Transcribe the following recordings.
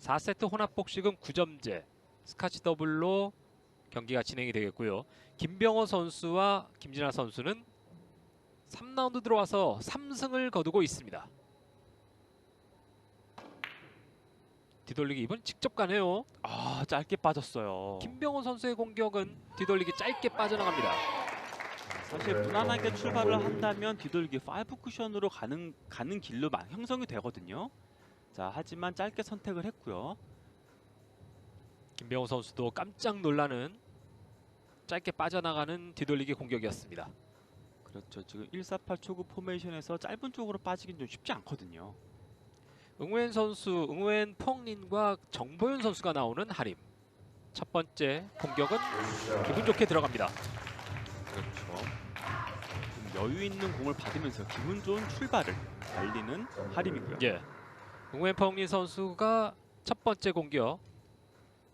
4세트 혼합복식은 9점제 스카치 더블로 경기가 진행이 되겠고요. 김병호 선수와 김진아 선수는 3라운드 들어와서 3승을 거두고 있습니다. 뒤돌리기 이번 직접 가네요. 아 짧게 빠졌어요. 김병호 선수의 공격은 뒤돌리기 짧게 빠져나갑니다. 사실 무난하게 출발을 한다면 뒤돌기 5 쿠션으로 가는 가는 길로 마- 형성이 되거든요. 자 하지만 짧게 선택을 했고요. 김병호 선수도 깜짝 놀라는 짧게 빠져나가는 뒤돌리기 공격이었습니다. 그렇죠. 지금 148 초구 포메이션에서 짧은 쪽으로 빠지긴 좀 쉽지 않거든요. 응우엔 선수, 응우엔 펑린과 정보윤 선수가 나오는 하림. 첫 번째 공격은 기분 좋게 들어갑니다. 그렇죠. 좀 여유 있는 공을 받으면서 기분 좋은 출발을 달리는 하림이고요. 예. 펑린 선수가 첫 번째 공격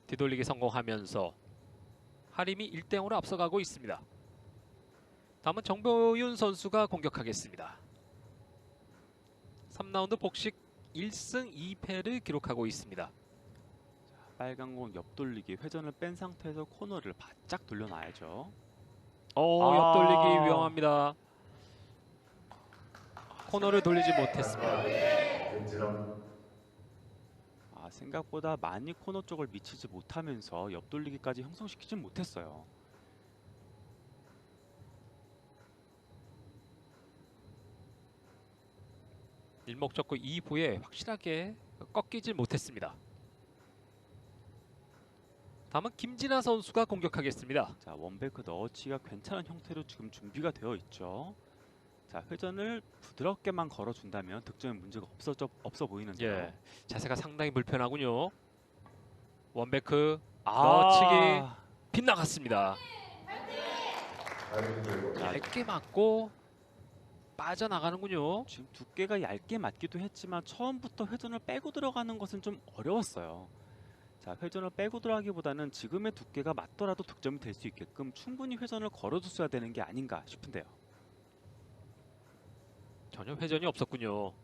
뒤돌리기 성공하면서 하림이 1대 0으로 앞서가고 있습니다. 다음은 정보윤 선수가 공격하겠습니다. 3라운드 복식 1승 2패를 기록하고 있습니다. 빨간 공 옆돌리기 회전을 뺀 상태에서 코너를 바짝 돌려놔야죠. 오, 아. 옆돌리기 위험합니다. 코너를 돌리지 못했습니다. 아 생각보다 많이 코너 쪽을 미치지 못하면서 옆돌리기까지 형성시키지 못했어요. 일목적고 2부에 확실하게 꺾이질 못했습니다. 다음은 김진아 선수가 공격하겠습니다. 자 원베이크 넣어치기가 괜찮은 형태로 지금 준비가 되어 있죠. 자 회전을 부드럽게만 걸어준다면 득점에 문제가 없어 없어 보이는데요. 예, 자세가 상당히 불편하군요. 원베크 아, 넣어치기. 빗나갔습니다. 자, 얇게 맞고 빠져나가는군요. 지금 두께가 얇게 맞기도 했지만 처음부터 회전을 빼고 들어가는 것은 좀 어려웠어요. 자 회전을 빼고 들어가기보다는 지금의 두께가 맞더라도 득점이 될 수 있게끔 충분히 회전을 걸어줬어야 되는 게 아닌가 싶은데요. 전혀 회전이 없었군요.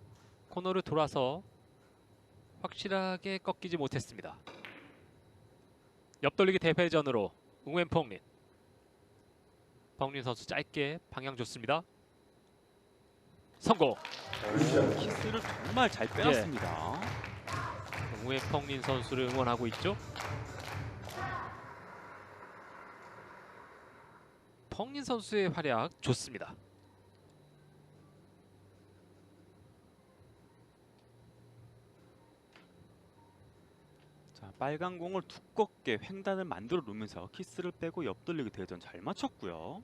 코너를 돌아서 확실하게 꺾이지 못했습니다. 옆돌리기 대회전으로 응웬 펑린. 펑린 선수 짧게 방향 좋습니다. 성공. 키스를 정말 잘 빼놨습니다. 응웬 펑린 선수를 응원하고 있죠. 펑린 선수의 활약 좋습니다. 빨간 공을 두껍게 횡단을 만들어 놓으면서 키스를 빼고 옆돌리기 대전 잘 맞췄고요.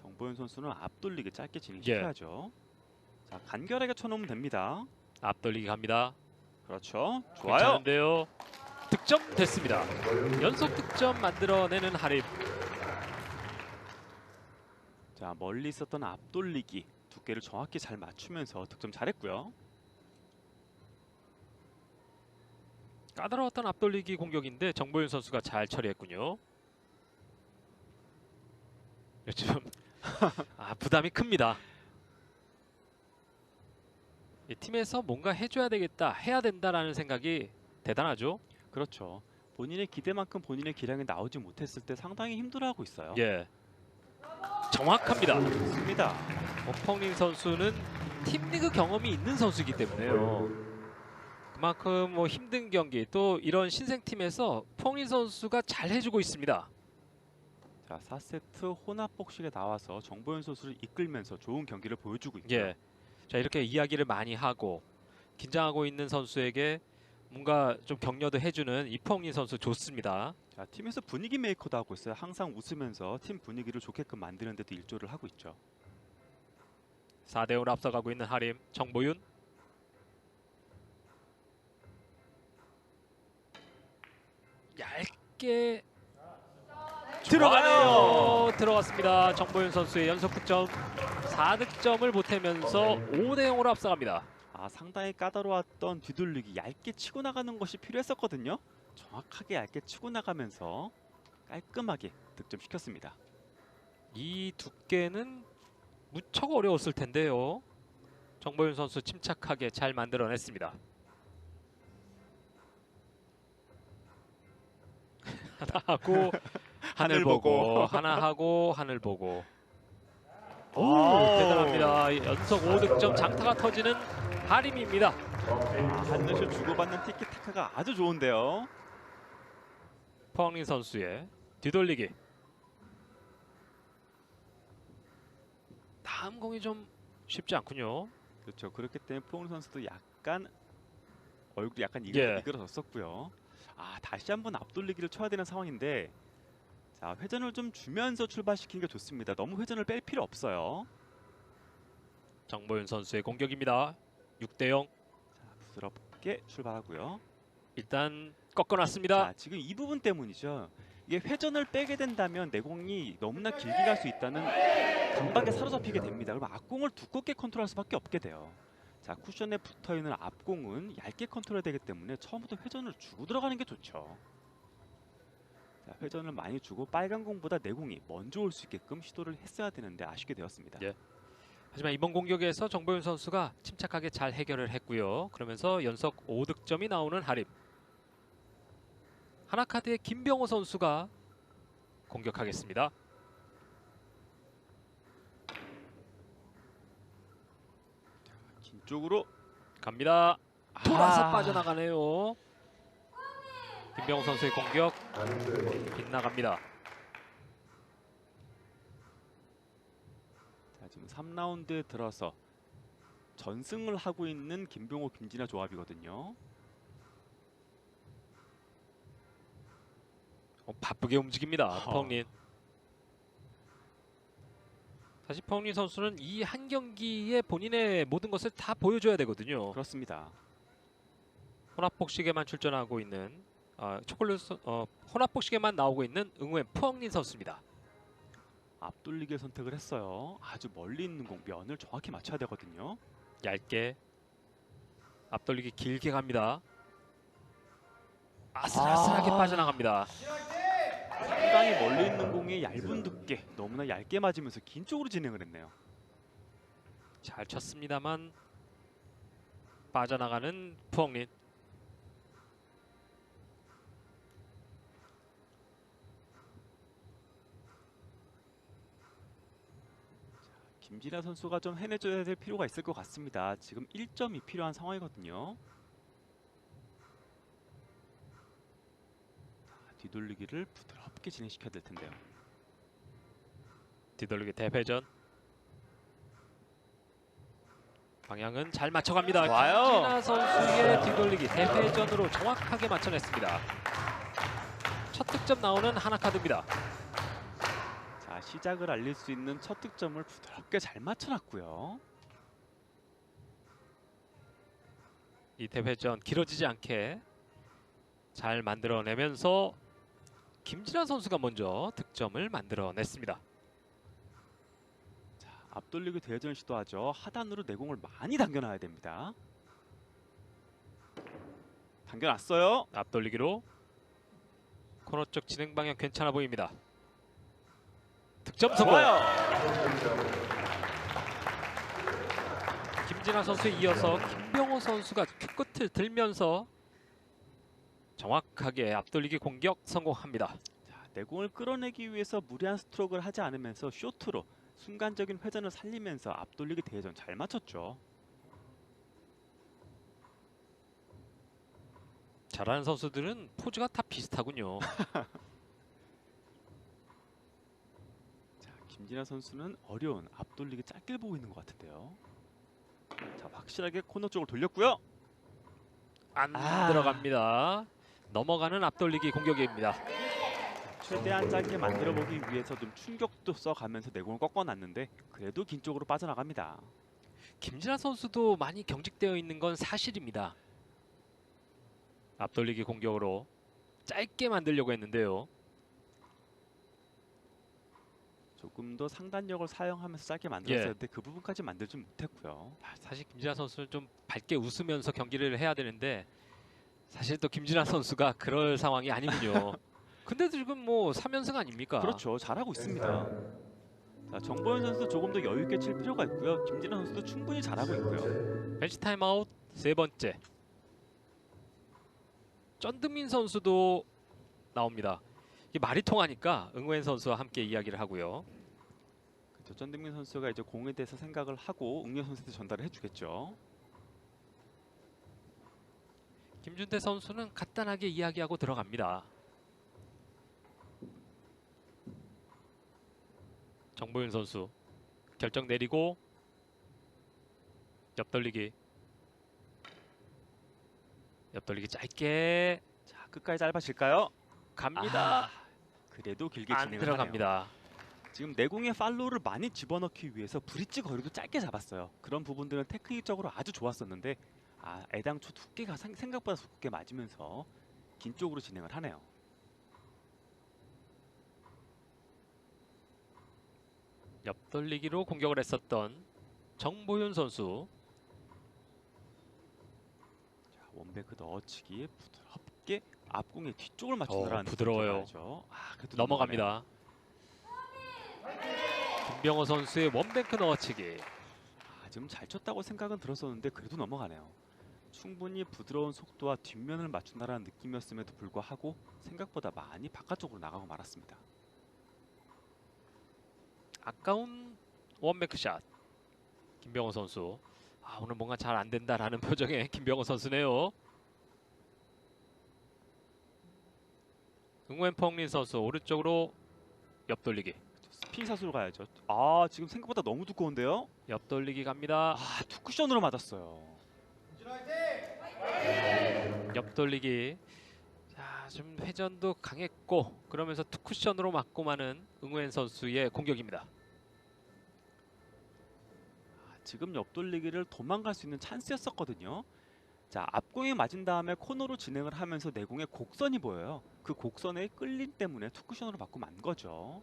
정보현 선수는 앞돌리기 짧게 진행시켜야죠. 자 간결하게 쳐놓으면 됩니다. 앞돌리기 갑니다. 그렇죠. 좋아요. 괜찮은데요. 득점 됐습니다. 연속 득점 만들어내는 하림. 자 멀리 있었던 앞돌리기 두께를 정확히 잘 맞추면서 득점 잘했고요. 까다로웠던 앞돌리기 공격인데 정보윤 선수가 잘 처리했군요. 요즘 아 부담이 큽니다. 이 팀에서 뭔가 해줘야 되겠다, 해야 된다라는 생각이 대단하죠. 그렇죠. 본인의 기대만큼 본인의 기량이 나오지 못했을 때 상당히 힘들어하고 있어요. 예, 정확합니다. 좋습니다. 오펑링 선수는 팀 리그 경험이 있는 선수이기 때문에요. 그만큼 뭐 힘든 경기 또 이런 신생 팀에서 펑링 선수가 잘 해주고 있습니다. 자 4세트 혼합 복식에 나와서 정보현 선수를 이끌면서 좋은 경기를 보여주고 있고요. 예. 자 이렇게 이야기를 많이 하고 긴장하고 있는 선수에게 뭔가 좀 격려도 해주는 이펑린 선수 좋습니다. 자 팀에서 분위기 메이커도 하고 있어요. 항상 웃으면서 팀 분위기를 좋게끔 만드는 데도 일조를 하고 있죠. 4대 5로 앞서가고 있는 하림 정보윤 얇게 들어가네요. 들어갔습니다. 정보윤 선수의 연속 득점 4득점을 보태면서 5대 0으로 앞서갑니다. 아 상당히 까다로웠던 뒤돌리기 얇게 치고 나가는 것이 필요했었거든요. 정확하게 얇게 치고 나가면서 깔끔하게 득점시켰습니다. 이 두께는 무척 어려웠을 텐데요. 정보윤 선수 침착하게 잘 만들어냈습니다. 하고 하늘 하늘 보고. 하나 하고 하늘 보고 오, 오. 대단합니다. 연속 5득점 장타가 터지는 하림입니다. 아, 한늘슛 주고받는 티키타카가 아주 좋은데요. 포항린 선수의 뒤돌리기. 다음 공이 좀 쉽지 않군요. 그렇죠. 그렇기 때문에 포옹 선수도 약간 얼굴이 약간 예. 이글, 이글어졌었고요. 아 다시 한번 앞돌리기를 쳐야 되는 상황인데 자 회전을 좀 주면서 출발시키는 게 좋습니다. 너무 회전을 뺄 필요 없어요. 정보윤 선수의 공격입니다. 6대 0. 자 부드럽게 출발하고요. 일단 꺾어놨습니다. 자 지금 이 부분 때문이죠. 이게 회전을 빼게 된다면 내공이 너무나 길게 갈 수 있다는 강박에 사로잡히게 됩니다. 그럼 앞공을 두껍게 컨트롤할 수밖에 없게 돼요. 자 쿠션에 붙어 있는 앞공은 얇게 컨트롤해야 되기 때문에 처음부터 회전을 주고 들어가는 게 좋죠. 자 회전을 많이 주고 빨간 공보다 내공이 먼저 올 수 있게끔 시도를 했어야 되는데 아쉽게 되었습니다. 예. 하지만 이번 공격에서 정보윤 선수가 침착하게 잘 해결을 했고요. 그러면서 연속 5득점이 나오는 하림. 하나카드의 김병호 선수가 공격하겠습니다. 긴 쪽으로 갑니다. 돌아서 아, 빠져나가네요. 김병호 선수의 공격 빗나갑니다. 자 지금 3라운드에 들어서 전승을 하고 있는 김병호 김진아 조합이거든요. 어, 바쁘게 움직입니다. 어. 펑린. 사실 펑린 선수는 이 한 경기에 본인의 모든 것을 다 보여줘야 되거든요. 그렇습니다. 혼합복식에만 출전하고 있는 아, 초콜릿 선- 어, 혼합복식에만 나오고 있는 응우의 푸엉린 선수입니다. 앞돌리기 선택을 했어요. 아주 멀리 있는 공 면을 정확히 맞춰야 되거든요. 얇게 앞돌리기 길게 갑니다. 아슬아슬하게 아. 빠져나갑니다. 상당히 멀리 있는 공에 얇은 두께 너무나 얇게 맞으면서 긴 쪽으로 진행을 했네요. 잘 쳤습니다만 빠져나가는 푸엉린. 김진아 선수가 좀 해내줘야 될 필요가 있을 것 같습니다. 지금 1점이 필요한 상황이거든요. 자, 뒤돌리기를 부드럽게 진행시켜야 될 텐데요. 뒤돌리기 대회전. 방향은 잘 맞춰갑니다. 좋아요. 김진아 선수의 뒤돌리기 대회전으로 정확하게 맞춰냈습니다. 첫 득점 나오는 하나카드입니다. 자 시작을 알릴 수 있는 첫 득점을 부드럽게 잘 맞춰놨고요. 이 대회전 길어지지 않게 잘 만들어내면서 김진아 선수가 먼저 득점을 만들어냈습니다. 자, 앞돌리기 대전 시도하죠. 하단으로 내공을 많이 당겨놔야 됩니다. 당겨놨어요. 앞돌리기로 코너 쪽 진행 방향 괜찮아 보입니다. 득점 성공. 김진아 선수에 이어서 김병호 선수가 큐끝을 들면서 정확하게 앞돌리기 공격 성공합니다. 자, 내공을 끌어내기 위해서 무리한 스트로크를 하지 않으면서 쇼트로 순간적인 회전을 살리면서 앞돌리기 대전 잘 맞췄죠. 잘하는 선수들은 포즈가 다 비슷하군요. 자, 김진아 선수는 어려운 앞돌리기 짧게 보고 있는 것 같은데요. 자, 확실하게 코너 쪽으로 돌렸고요. 안 아. 들어갑니다. 넘어가는 앞돌리기 공격입니다. 최대한 짧게 만들어 보기 위해서 좀 충격도 써가면서 내공을 꺾어놨는데 그래도 긴 쪽으로 빠져나갑니다. 김진아 선수도 많이 경직되어 있는 건 사실입니다. 앞돌리기 공격으로 짧게 만들려고 했는데요. 조금 더 상단력을 사용하면서 짧게 만들었어야 예. 했는데 그 부분까지 만들지 못했고요. 아, 사실 김진아 선수는 좀 밝게 웃으면서 경기를 해야 되는데 사실 또 김진아 선수가 그럴 상황이 아니군요. 근데 지금 뭐 3연승 아닙니까? 그렇죠. 잘하고 있습니다. 자, 정보현 선수 조금 더 여유 있게 칠 필요가 있고요. 김진아 선수도 충분히 잘하고 있고요. 벤치 타임아웃 세 번째. 쩐드민 선수도 나옵니다. 이 말이 통하니까 응우엔 선수와 함께 이야기를 하고요. 그렇죠. 전등민 선수가 이제 공에 대해서 생각을 하고 응현 선수한테 전달을 해주겠죠. 김준태 선수는 간단하게 이야기하고 들어갑니다. 정보윤 선수 결정 내리고 옆돌리기 옆돌리기 짧게 자 끝까지 짧아질까요? 갑니다. 아, 그래도 길게 안 들어갑니다. 지금 내공의 팔로우를 많이 집어넣기 위해서 브릿지 거리도 짧게 잡았어요. 그런 부분들은 테크닉적으로 아주 좋았었는데 아 애당초 두께가 생- 생각보다 두껍게 맞으면서 긴 쪽으로 진행을 하네요. 옆돌리기로 공격을 했었던 정보윤 선수 자, 원뱅크 넣어치기 부드럽게 앞공의 뒤쪽을 어, 맞추느라는 부드러워요. 아, 넘어갑니다. 김병호 선수의 원뱅크 넣어치기. 아, 지금 잘 쳤다고 생각은 들었었는데 그래도 넘어가네요. 충분히 부드러운 속도와 뒷면을 맞춘다라는 느낌이었음에도 불구하고 생각보다 많이 바깥쪽으로 나가고 말았습니다. 아까운 원뱅크 샷. 김병호 선수. 아 오늘 뭔가 잘 안 된다라는 표정의 김병호 선수네요. 응웬 펑린 선수 오른쪽으로 옆돌리기. 스핀 샷으로 가야죠. 아 지금 생각보다 너무 두꺼운데요? 옆돌리기 갑니다. 아 투쿠션으로 맞았어요. 옆돌리기. 자, 좀 회전도 강했고 그러면서 투쿠션으로 맞고 마는 응우엔 선수의 공격입니다. 아, 지금 옆돌리기를 도망갈 수 있는 찬스였었거든요. 자 앞공에 맞은 다음에 코너로 진행을 하면서 내공에 곡선이 보여요. 그 곡선의 끌림 때문에 투쿠션으로 맞고 만 거죠.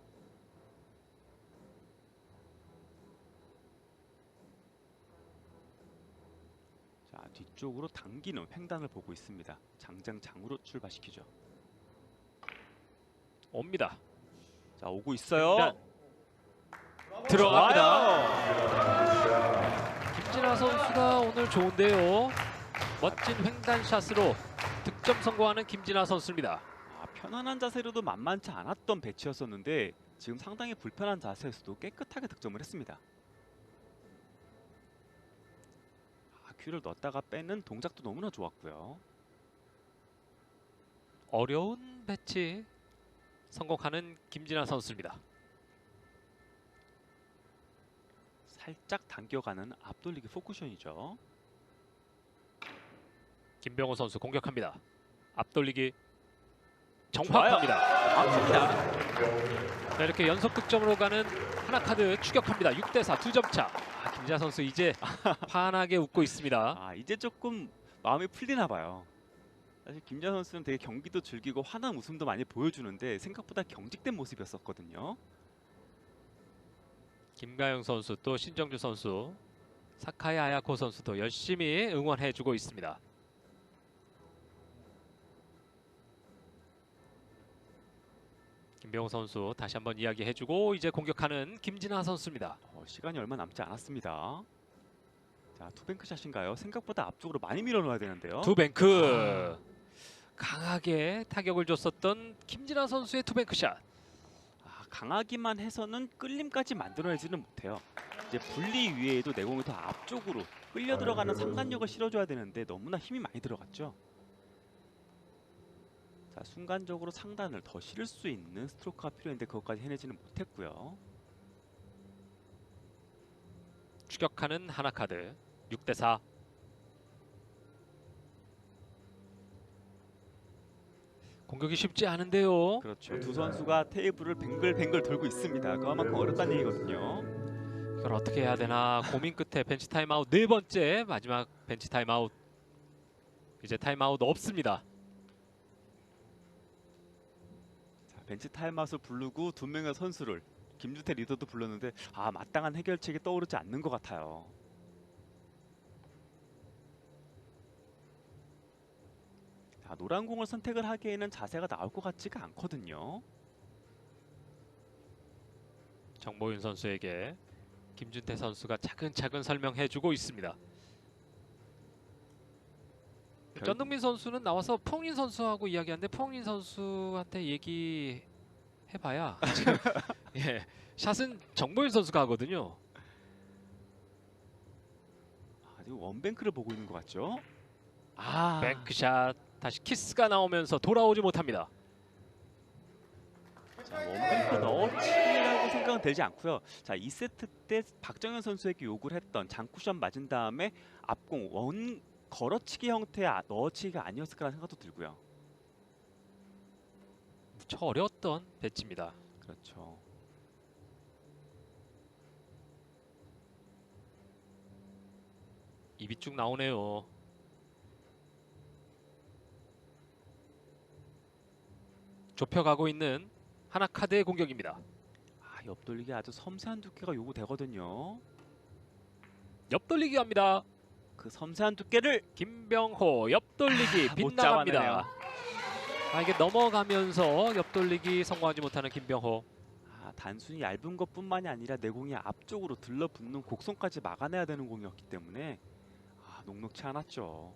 자 뒤쪽으로 당기는 횡단을 보고 있습니다. 장장장으로 출발시키죠. 옵니다. 자 오고 있어요. 들어갑니다. 김진아 선수가 오늘 좋은데요. 멋진 횡단 샷으로 득점 성공하는 김진아 선수입니다. 아, 편안한 자세로도 만만치 않았던 배치였었는데 지금 상당히 불편한 자세에서도 깨끗하게 득점을 했습니다. 큐를 넣었다가 빼는 동작도 너무나 좋았고요. 어려운 배치 성공하는 김진아 선수입니다. 살짝 당겨가는 앞돌리기 포쿠션이죠. 김병호 선수 공격합니다. 앞돌리기 정확합니다. 아픕니다. 자, 이렇게 연속 득점으로 가는 하나 카드 추격합니다. 6대 4 두 점 차. 아, 김진아 선수 이제 환하게 웃고 있습니다. 아 이제 조금 마음이 풀리나 봐요. 사실 김자 선수는 되게 경기도 즐기고 환한 웃음도 많이 보여주는데 생각보다 경직된 모습이었었거든요. 김가영 선수 또 신정주 선수 사카이 아야코 선수도 열심히 응원해주고 있습니다. 김병호 선수 다시 한번 이야기해주고 이제 공격하는 김진아 선수입니다. 어, 시간이 얼마 남지 않았습니다. 자 투뱅크 샷인가요? 생각보다 앞쪽으로 많이 밀어넣어야 되는데요. 투뱅크 강하게 타격을 줬었던 김진아 선수의 투뱅크 샷. 아, 강하기만 해서는 끌림까지 만들어내지는 못해요. 이제 분리 위에도 내공이 더 앞쪽으로 끌려 들어가는 상단력을 실어줘야 되는데 너무나 힘이 많이 들어갔죠. 자 순간적으로 상단을 더 실을 수 있는 스트로크가 필요했는데 그것까지 해내지는 못했고요. 추격하는 하나카드 6대 4. 공격이 쉽지 않은데요. 그렇죠. 두 선수가 테이블을 뱅글뱅글 돌고 있습니다. 그만큼 어렵다는 얘기거든요. 이걸 어떻게 해야 되나 고민 끝에 벤치 타임아웃 네 번째 마지막 벤치 타임아웃 이제 타임아웃 없습니다. 벤치 타임아웃을 부르고 두 명의 선수를 김주태 리더도 불렀는데 아 마땅한 해결책이 떠오르지 않는 것 같아요. 자, 노란 공을 선택을 하기에는 자세가 나올 것 같지가 않거든요. 정보윤 선수에게 김준태 선수가 차근차근 설명해주고 있습니다. 결- 전동민 선수는 나와서 펑인 선수하고 이야기하는데 펑인 선수한테 얘기 해봐야 예 샷은 정보윤 선수가 하거든요. 아, 지금 원뱅크를 보고 있는 것 같죠? 아, 뱅크샷 다시 키스가 나오면서 돌아오지 못합니다. 자, 원뱅크 넣어치기라고 생각은 들지 않고요. 자, 2세트 때 박정현 선수에게 요구를 했던 장쿠션 맞은 다음에 앞공 원 걸어치기 형태의 아- 넣어치기가 아니었을 거라는 생각도 들고요. 무척 어려웠던 배치입니다. 그렇죠. 입이 쭉 나오네요. 좁혀가고 있는 하나 카드의 공격입니다. 아, 옆돌리기 아주 섬세한 두께가 요구되거든요. 옆돌리기 합니다. 그 섬세한 두께를 김병호 옆돌리기 아, 못 빗나갑니다. 아, 이게 넘어가면서 옆돌리기 성공하지 못하는 김병호. 아, 단순히 얇은 것뿐만이 아니라 내공이 앞쪽으로 들러붙는 곡선까지 막아내야 되는 공이었기 때문에 아, 녹록치 않았죠.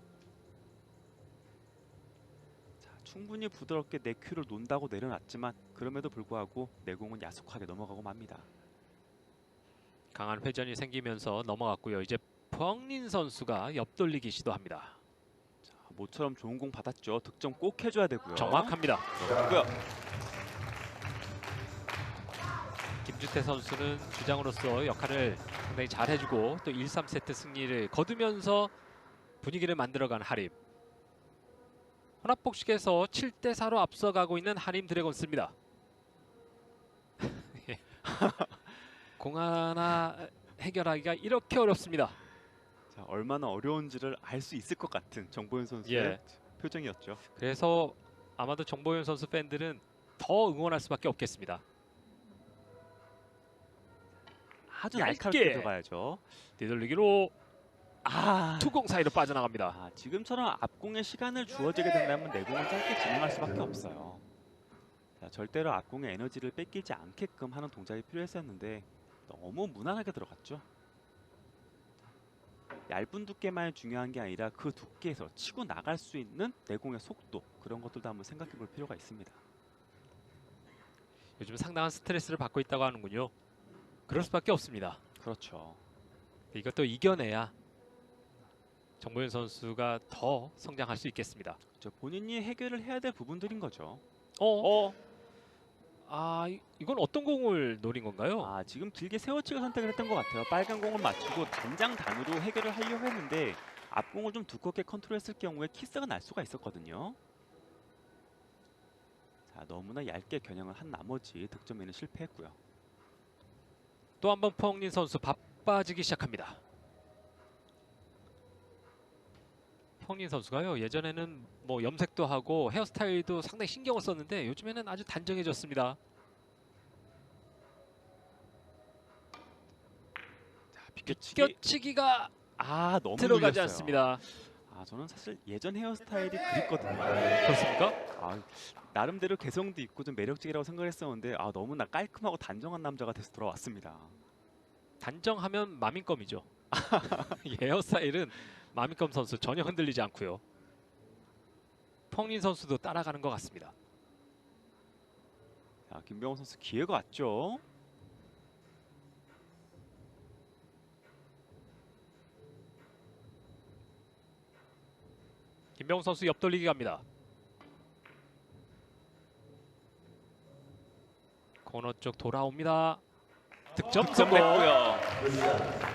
자, 충분히 부드럽게 내 큐를 논다고 내려놨지만 그럼에도 불구하고 내공은 야속하게 넘어가고 맙니다. 강한 회전이 생기면서 넘어갔고요. 이제 펑린 선수가 옆돌리기 시도합니다. 자, 모처럼 좋은 공 받았죠. 득점 꼭 해줘야 되고요. 정확합니다. 그렇고요. 김주태 선수는 주장으로서 역할을 상당히 잘 해주고 또 1, 3세트 승리를 거두면서 분위기를 만들어간 하림. 혼합복식에서 7대 4로 앞서가고 있는 하림 드래곤스입니다. 예. 공 하나 해결하기가 이렇게 어렵습니다. 자, 얼마나 어려운지를 알 수 있을 것 같은 정보현 선수의 예. 표정이었죠. 그래서 아마도 정보현 선수 팬들은 더 응원할 수밖에 없겠습니다. 아주 얇게. 날카롭게 들어가야죠. 뒤돌리기로 아, 투공 사이로 빠져나갑니다. 아, 지금처럼 앞공에 시간을 주어지게 된다면 내공을 짧게 진행할 수밖에 없어요. 자, 절대로 앞공의 에너지를 뺏기지 않게끔 하는 동작이 필요했었는데 너무 무난하게 들어갔죠. 얇은 두께만 중요한 게 아니라 그 두께에서 치고 나갈 수 있는 내공의 속도 그런 것들도 한번 생각해 볼 필요가 있습니다. 요즘 상당한 스트레스를 받고 있다고 하는군요. 그럴 수밖에 없습니다. 그렇죠. 이것도 이겨내야 정보현 선수가 더 성장할 수 있겠습니다. 저 본인이 해결을 해야 될 부분들인 거죠. 어, 아 이- 이건 어떤 공을 노린 건가요? 아 지금 길게 세워치기 선택을 했던 것 같아요. 빨간 공을 맞추고 단장 단으로 해결을 하려고 했는데 앞공을 좀 두껍게 컨트롤했을 경우에 키스가 날 수가 있었거든요. 자 너무나 얇게 겨냥을 한 나머지 득점에는 실패했고요. 또 한 번 펑린 선수 바빠지기 시작합니다. 펑린 선수가요 예전에는 뭐 염색도 하고 헤어스타일도 상당히 신경을 썼는데 요즘에는 아주 단정해졌습니다. 자 비껴치기 껴치기가 아 너무 들어가지 눌렸어요. 않습니다. 아 저는 사실 예전 헤어스타일이 그립거든요. 그렇습니까? 아 나름대로 개성도 있고 좀 매력적이라고 생각했었는데 아 너무나 깔끔하고 단정한 남자가 돼서 돌아왔습니다. 단정하면 마민껌이죠. 이 헤어스타일은 마민껌 선수 전혀 흔들리지 않고요. 펑린 선수도 따라가는 것 같습니다. 자 김병호 선수 기회가 왔죠. 김병호 선수 옆돌리기 갑니다. 코너 쪽 돌아옵니다. 득점 득점 성공. 냈고요.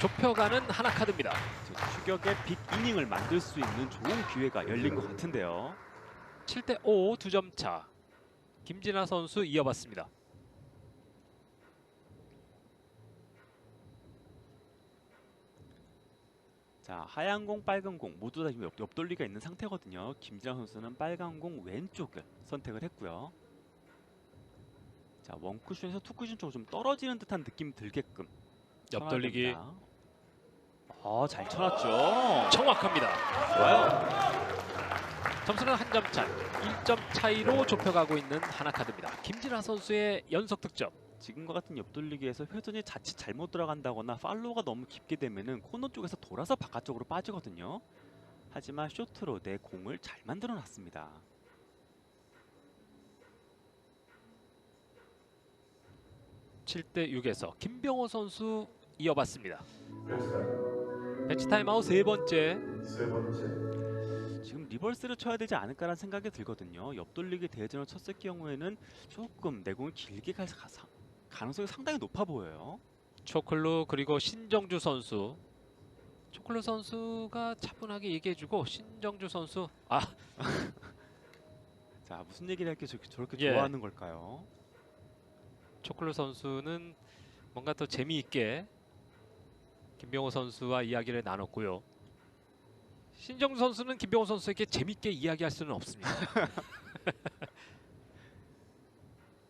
좁혀가는 하나 카드입니다. 저 추격의 빅 이닝을 만들 수 있는 좋은 기회가 열린 것 같은데요. 7대 5 두 점 차. 김진아 선수 이어봤습니다. 자 하얀 공, 빨간 공 모두 다 지금 옆, 옆돌리가 있는 상태거든요. 김진아 선수는 빨간 공 왼쪽을 선택을 했고요. 자 원쿠션에서 투쿠션 쪽으로 좀 떨어지는 듯한 느낌 들게끔 옆돌리기 아 잘 쳐놨죠. 정확합니다. 좋아요. 점수는 한 점 차. 1점 차이로 좁혀가고 있는 하나 카드입니다. 김진아 선수의 연속 득점. 지금과 같은 옆돌리기에서 회전이 자칫 잘못 들어간다거나 팔로우가 너무 깊게 되면은 코너 쪽에서 돌아서 바깥쪽으로 빠지거든요. 하지만 쇼트로 내 공을 잘 만들어 놨습니다. 7대 6에서 김병호 선수 이어봤습니다. 벤치 타임아웃 세 번째. 세 번째 지금 리버스를 쳐야 되지 않을까라는 생각이 들거든요. 옆돌리기 대전을 쳤을 경우에는 조금 내공이 길게 갈 가- 가능성이 상당히 높아 보여요. 초클루 그리고 신정주 선수. 초클루 선수가 차분하게 얘기해주고 신정주 선수 아 자 무슨 얘기를 할게 저렇게, 저렇게 예. 좋아하는 걸까요? 초클루 선수는 뭔가 더 재미있게 김병호 선수와 이야기를 나눴고요. 신정주 선수는 김병호 선수에게 재미있게 이야기할 수는 없습니다.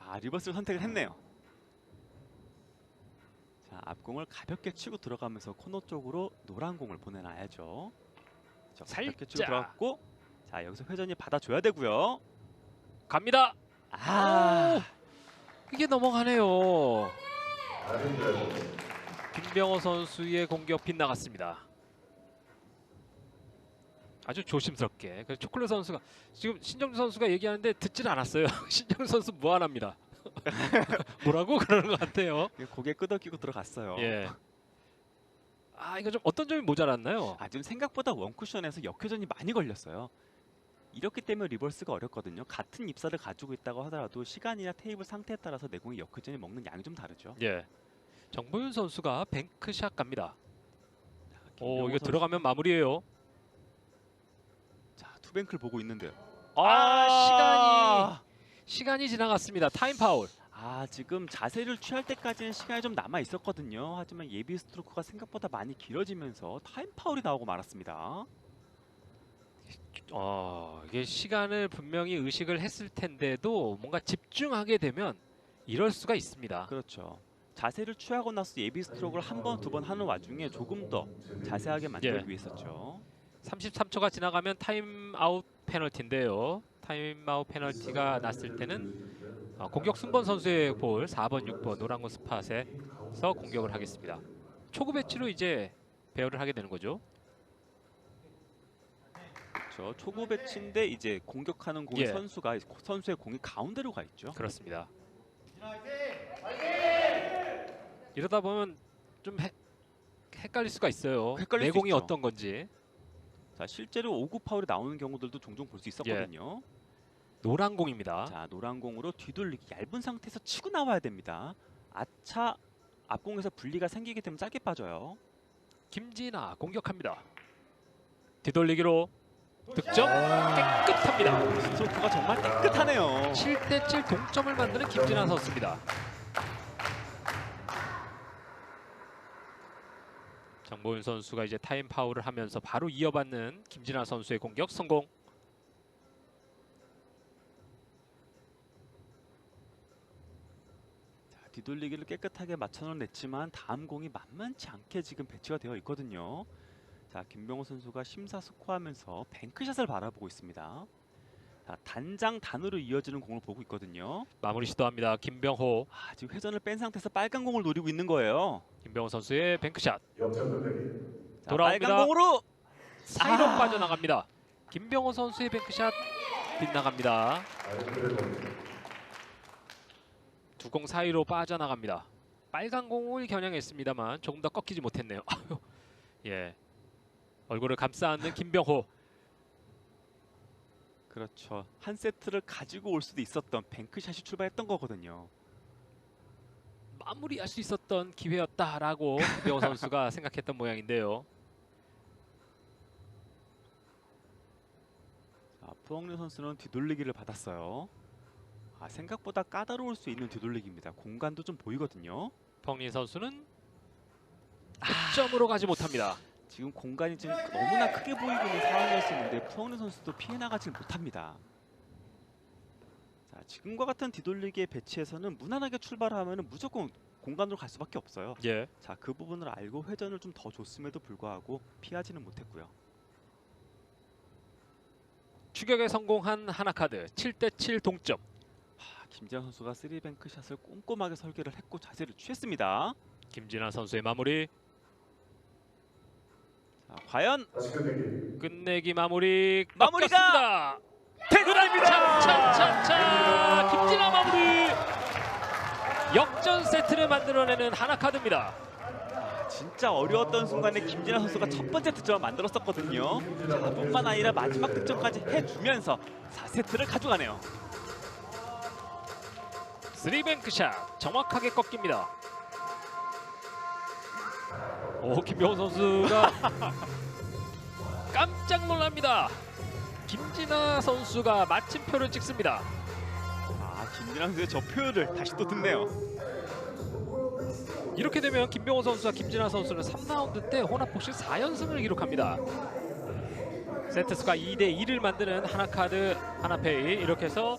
아 리버스를 선택을 했네요. 자 앞공을 가볍게 치고 들어가면서 코너 쪽으로 노란 공을 보내놔야죠. 자, 가볍게 치고 살짝. 들어갔고 자 여기서 회전이 받아줘야 되고요. 갑니다. 아 이게 넘어가네요. 김병호 선수의 공격 빗나갔습니다. 아주 조심스럽게. 그래서 초콜릿 선수가 지금 신정주 선수가 얘기하는데 듣질 않았어요. 신정주 선수 무한합니다. 뭐라고 그러는 것 같아요. 고개 끄덕이고 들어갔어요. 예. 아 이거 좀 어떤 점이 모자랐나요? 아 지금 생각보다 원쿠션에서 역회전이 많이 걸렸어요. 이렇기 때문에 리버스가 어렵거든요. 같은 입사를 가지고 있다고 하더라도 시간이나 테이블 상태에 따라서 내공이 역회전이 먹는 양이 좀 다르죠. 예. 정보윤 선수가 뱅크샷 갑니다. 오 이거 선수- 들어가면 마무리예요. 자 투뱅크를 보고 있는데요. 아 시간이 시간이 지나갔습니다. 타임 파울. 아 지금 자세를 취할 때까지는 시간이 좀 남아 있었거든요. 하지만 예비 스트로크가 생각보다 많이 길어지면서 타임 파울이 나오고 말았습니다. 어, 이게 시간을 분명히 의식을 했을 텐데도 뭔가 집중하게 되면 이럴 수가 있습니다. 그렇죠. 자세를 취하고 나서 예비 스트로크를 한 번, 두 번 하는 와중에 조금 더 자세하게 만들기 예. 위해서죠. 33초가 지나가면 타임아웃 페널티인데요. 타임아웃 페널티가 났을 때는 어, 공격 순번 선수의 볼 4번, 6번 노란공 스팟에서 공격을 하겠습니다. 초구 배치로 이제 배열을 하게 되는 거죠. 그렇죠. 초구 배치인데 이제 공격하는 공의 예. 선수가 선수의 공이 가운데로 가 있죠. 그렇습니다. 이 러다 보면 좀 해, 헷갈릴 수가 있어요. 헷갈릴 수 내공이 있죠. 어떤 건지. 자 실제로 5구 파울이 나오는 경우들도 종종 볼 수 있었거든요. 노란 공입니다. 자 노란 공으로 뒤돌리기 얇은 상태에서 치고 나와야 됩니다. 아차 앞공에서 분리가 생기게 되면 짧게 빠져요. 김진아 공격합니다. 뒤돌리기로 득점 깨끗합니다. 스트로크가 정말 깨끗하네요. 7대7 동점을 만드는 김진아 선수입니다. 정보윤 선수가 이제 타임 파울을 하면서 바로 이어받는 김진아 선수의 공격 성공. 자, 뒤돌리기를 깨끗하게 맞춰냈지만 다음 공이 만만치 않게 지금 배치가 되어 있거든요. 자 김병호 선수가 심사숙고하면서 뱅크샷을 바라보고 있습니다. 자 단장 단으로 이어지는 공을 보고 있거든요. 마무리 시도합니다. 김병호. 아 지금 회전을 뺀 상태에서 빨간 공을 노리고 있는 거예요. 김병호 선수의 뱅크샷 자, 돌아옵니다. 빨간 공으로 사이로 아. 빠져나갑니다. 김병호 선수의 뱅크샷 빗나갑니다. 두 공 사이로 빠져나갑니다. 빨간 공을 겨냥했습니다만 조금 더 꺾이지 못했네요. 예, 얼굴을 감싸 안는 김병호. 그렇죠. 한 세트를 가지고 올 수도 있었던 뱅크샷이 출발했던 거거든요. 마무리할 수 있었던 기회였다라고 김병호 선수가 생각했던 모양인데요. 자, 푸엉류 선수는 뒤돌리기를 받았어요. 아, 생각보다 까다로울 수 있는 뒤돌리기입니다. 공간도 좀 보이거든요. 펑린 선수는 득점으로 가지 못합니다. 지금 공간이 지금 너무나 크게 보이고 있는 상황이었었는데 푸엉류 선수도 피해 나가지 못합니다. 자, 지금과 같은 뒤돌리기의 배치에서는 무난하게 출발하면 무조건 공간으로 갈 수밖에 없어요. 예, 자, 그 부분을 알고 회전을 좀 더 줬음에도 불구하고 피하지는 못했고요. 추격에 성공한 하나카드 7대7 동점. 하, 김재현 선수가 쓰리뱅크 샷을 꼼꼼하게 설계를 했고 자세를 취했습니다. 김진아 선수의 마무리, 자, 과연 끝내기 마무리 마무리가 꺾였습니다. 차차차차 김진아 마무리. 역 역전 세트를 만들어내는 하나카드입니다. 진짜 어려웠던 순간에 김진아 선수가 첫 번째 득점을 만들었었거든요. 자, 뿐만 아니라 마지막 득점까지 해주면서 4세트를 가져가네요. 스리뱅크샷 정확하게 꺾입니다. 오 김병호 선수가 깜짝 놀랍니다. 김진아 선수가 마침표를 찍습니다. 아, 김진아 선수의 저 표현을 다시 또 듣네요. 이렇게 되면 김병호 선수와 김진아 선수는 3라운드 때 혼합복식 4연승을 기록합니다. 세트 수가 2대 2를 만드는 하나카드 하나페이 이렇게 해서